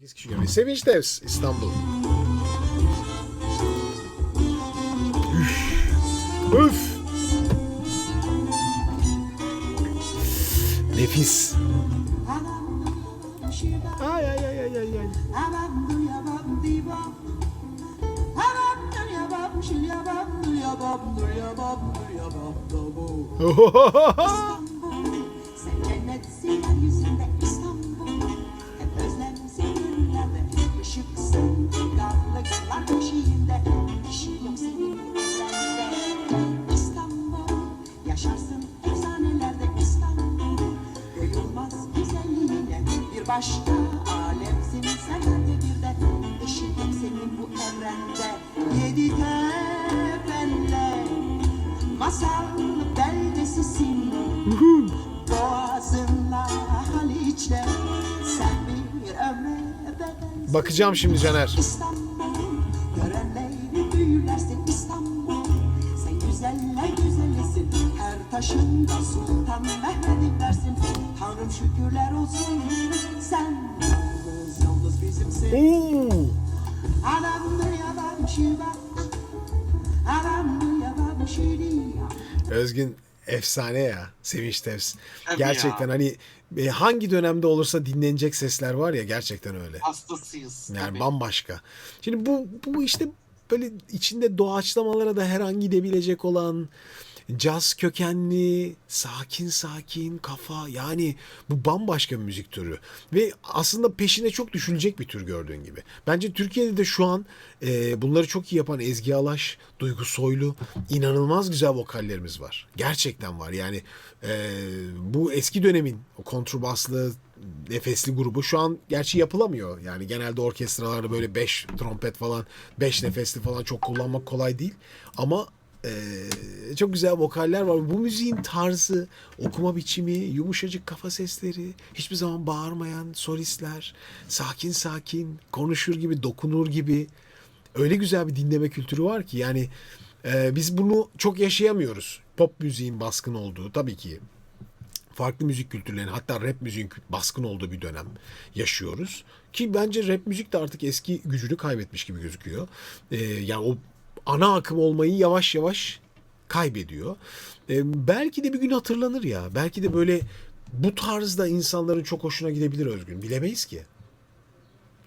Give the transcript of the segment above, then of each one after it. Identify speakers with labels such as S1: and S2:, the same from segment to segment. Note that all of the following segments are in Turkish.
S1: 8 kişi görüyor. Sevinç Devs İstanbul. Üf. Üf. Nefis. Ay ay ay ay ay ay.
S2: Başka alemsin sen de bir de Işık yok senin bu evrende. Yedi tepenle Masal beldesisin Boğazınla Haliç'le Sen bir ömre bedelsin
S1: Bakacağım şimdi Caner.
S2: İstanbul Görenleri büyülersin İstanbul. Sen güzeller Her taşında Sultan Mehmet'im dersin Tanrım şükürler olsun Sen yalnız yalnız bizimsin
S1: Oo.
S2: Anam dünyadan şiva Anam dünyadan şiria
S1: Özgün efsane ya. Sevinç.
S3: Tabii
S1: Gerçekten
S3: ya.
S1: hani e, hangi dönemde olursa dinlenecek sesler var ya gerçekten öyle.
S3: Hastasıyız.
S1: Yani
S3: tabii.
S1: bambaşka. Şimdi bu bu işte böyle içinde doğaçlamalara da her an gidebilecek olan caz kökenli, sakin sakin kafa yani bu bambaşka bir müzik türü. Ve aslında peşine çok düşülecek bir tür gördüğün gibi. Bence Türkiye'de de şu an e, bunları çok iyi yapan Ezgi Alaş, Duygu Soylu inanılmaz güzel vokallerimiz var. Gerçekten var yani e, bu eski dönemin o kontrbaslı nefesli grubu şu an gerçi yapılamıyor. Yani genelde orkestralarda böyle 5 trompet falan 5 nefesli falan çok kullanmak kolay değil. Ama eee, çok güzel vokaller var. Bu müziğin tarzı, okuma biçimi, yumuşacık kafa sesleri, hiçbir zaman bağırmayan solistler, sakin sakin, konuşur gibi, dokunur gibi. Öyle güzel bir dinleme kültürü var ki yani eee, biz bunu çok yaşayamıyoruz. Pop müziğin baskın olduğu tabii ki farklı müzik kültürlerinin hatta rap müziğin baskın olduğu bir dönem yaşıyoruz. Ki bence rap müzik de artık eski gücünü kaybetmiş gibi gözüküyor. Ee, yani o ana akım olmayı yavaş yavaş kaybediyor. Ee, belki de bir gün hatırlanır ya. Belki de böyle bu tarzda insanların çok hoşuna gidebilir Özgün. Bilemeyiz ki.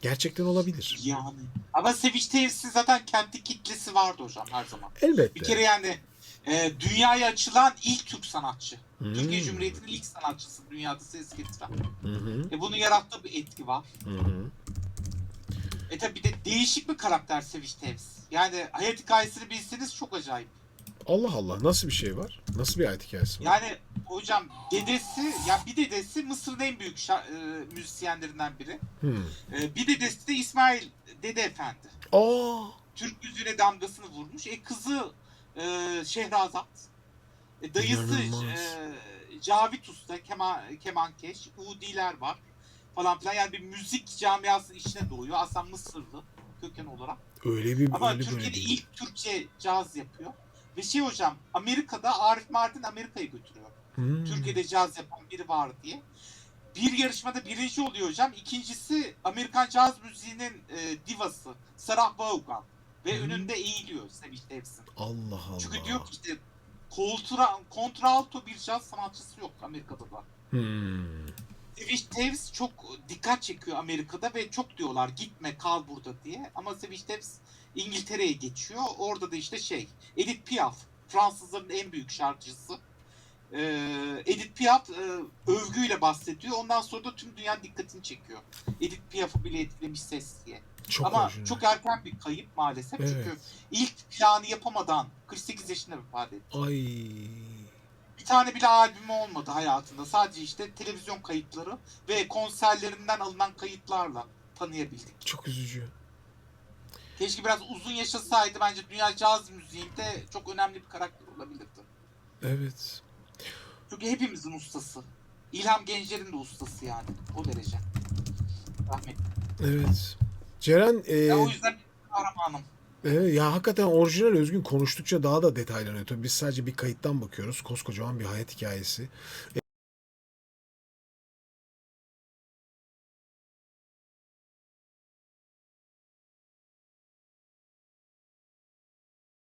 S1: Gerçekten olabilir.
S3: Yani. Ama Sevinç Tevsi zaten kendi kitlesi vardı hocam her zaman.
S1: Elbette.
S3: Bir kere yani e, dünyaya açılan ilk Türk sanatçı.
S1: Hmm.
S3: Türkiye Cumhuriyeti'nin ilk sanatçısı dünyada ses getiren.
S1: Hı,
S3: E, bunun yarattığı bir etki var.
S1: hı.
S3: E tabi bir de değişik bir karakter Sevinç Tevsi. Yani hayat hikayesini bilseniz çok acayip.
S1: Allah Allah nasıl bir şey var? Nasıl bir hayat hikayesi var?
S3: Yani hocam dedesi, ya bir dedesi Mısır'ın en büyük şa- e, müzisyenlerinden biri.
S1: Hmm.
S3: E, bir dedesi de İsmail Dede Efendi.
S1: Aa,
S3: Türk yüzüne damgasını vurmuş. E kızı e, Şehrazat. E, dayısı
S1: İnanılmaz.
S3: e, Cavit Usta, keman, kemankeş, Udiler var falan filan. Yani bir müzik camiasının içine doğuyor. Aslında Mısırlı köken olarak.
S1: öyle bir
S3: Ama
S1: öyle böyle
S3: Türkiye'de
S1: değil.
S3: ilk Türkçe caz yapıyor. Ve şey hocam Amerika'da Arif Mardin Amerika'ya götürüyor.
S1: Hmm.
S3: Türkiye'de caz yapan biri var diye. Bir yarışmada birinci oluyor hocam. İkincisi Amerikan caz müziğinin e, divası Sarah Vaughan. Ve
S1: Hmm.
S3: önünde eğiliyor Sevinç Devsin.
S1: Allah Allah.
S3: Çünkü diyor ki işte kontra, kontralto bir caz sanatçısı yok Amerika'da da.
S1: Hmm.
S3: Sevinç Tevz çok dikkat çekiyor Amerika'da ve çok diyorlar gitme kal burada diye. Ama Sevinç Tevz İngiltere'ye geçiyor. Orada da işte şey Edith Piaf Fransızların en büyük şarkıcısı. Ee, Edith Piaf e, övgüyle bahsediyor. Ondan sonra da tüm dünya dikkatini çekiyor. Edith Piaf'ı bile etkilemiş ses diye.
S1: Çok
S3: Ama
S1: orijinal.
S3: çok erken bir kayıp maalesef.
S1: Evet.
S3: Çünkü ilk planı yapamadan 48 yaşında vefat etti.
S1: Ay.
S3: Bir tane bile albümü olmadı hayatında. Sadece işte televizyon kayıtları ve konserlerinden alınan kayıtlarla tanıyabildik.
S1: Çok üzücü.
S3: Keşke biraz uzun yaşasaydı bence dünya caz müziğinde çok önemli bir karakter olabilirdi.
S1: Evet.
S3: Çünkü hepimizin ustası. İlham Gencer'in de ustası yani. O derece. Rahmetli.
S1: Evet. Ceren e,
S3: Ya o yüzden kahramanım.
S1: Evet, ya hakikaten orijinal özgün konuştukça daha da detaylanıyor. Tabii biz sadece bir kayıttan bakıyoruz. Koskocaman bir hayat hikayesi.